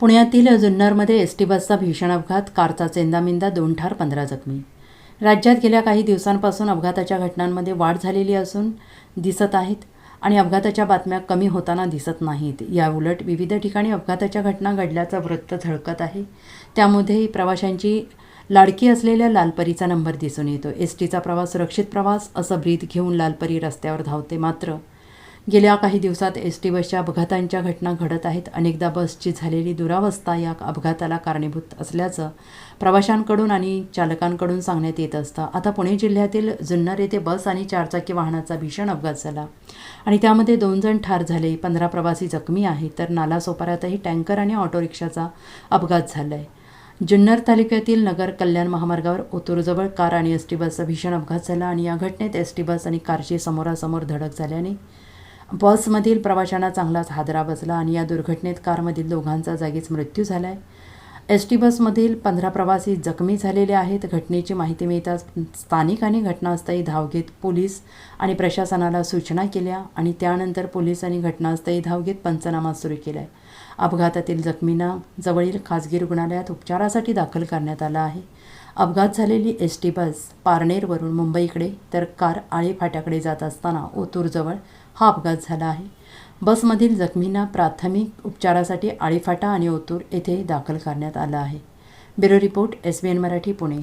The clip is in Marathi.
पुण्यातील जुन्नरमध्ये एस टी बसचा भीषण अपघात कारचा चेंदामिंदा दोन ठार पंधरा जखमी. राज्यात गेल्या काही दिवसांपासून अपघाताच्या घटनांमध्ये वाढ झालेली असून दिसत आहेत आणि अपघाताच्या बातम्या कमी होताना दिसत नाहीत. याउलट विविध ठिकाणी अपघाताच्या घटना घडल्याचं वृत्त झळकत आहे. त्यामध्ये प्रवाशांची लाडकी असलेल्या लालपरीचा नंबर दिसून येतो. एस टीचा प्रवास सुरक्षित प्रवास असं ब्रीद घेऊन लालपरी रस्त्यावर धावते मात्र गेल्या काही दिवसात एस टी बसच्या अपघातांच्या घटना घडत आहेत. अनेकदा बसची झालेली दुरावस्था या अपघाताला कारणीभूत असल्याचं प्रवाशांकडून आणि चालकांकडून सांगण्यात येत असतं. आता पुणे जिल्ह्यातील जुन्नर येथे बस आणि चारचाकी वाहनाचा भीषण अपघात झाला आणि त्यामध्ये दोन जण ठार झाले. पंधरा प्रवासी जखमी आहेत तर नालासोपाऱ्यातही टँकर आणि ऑटो रिक्षाचा अपघात झाला आहे जुन्नर तालुक्यातील नगर कल्याण महामार्गावर ओतूरजवळ कार आणि एस टी बसचा भीषण अपघात झाला आणि या घटनेत एस टी बस आणि कारची समोरासमोर धडक झाल्याने बसमधील प्रवाशांना चांगलाच हादरा बसला आणि या दुर्घटनेत कारमधील दोघांचा जागीच मृत्यू झाला आहे एस टी बसमधील पंधरा प्रवासी जखमी झालेले आहेत. घटनेची माहिती मिळताच स्थानिकांनी घटनास्थळी धाव घेत पोलीस आणि प्रशासनाला सूचना केल्या आणि त्यानंतर पोलिसांनी घटनास्थळी धाव घेत पंचनामा सुरू केला आहे अपघातातील जखमींना जवळील खाजगी रुग्णालयात उपचारासाठी दाखल करण्यात आला आहे. अपघात झालेली एस टी बस पारनेरवरून मुंबईकडे तर कार आळे फाट्याकडे जात असताना ओतूरजवळ हा अपघात झाला आहे. बसमधील जखमींना प्राथमिक उपचारासाठी आळीफाटा आणि ओतूर येथे दाखल करण्यात आलं आहे. Bureau report S B N Marathi Pune.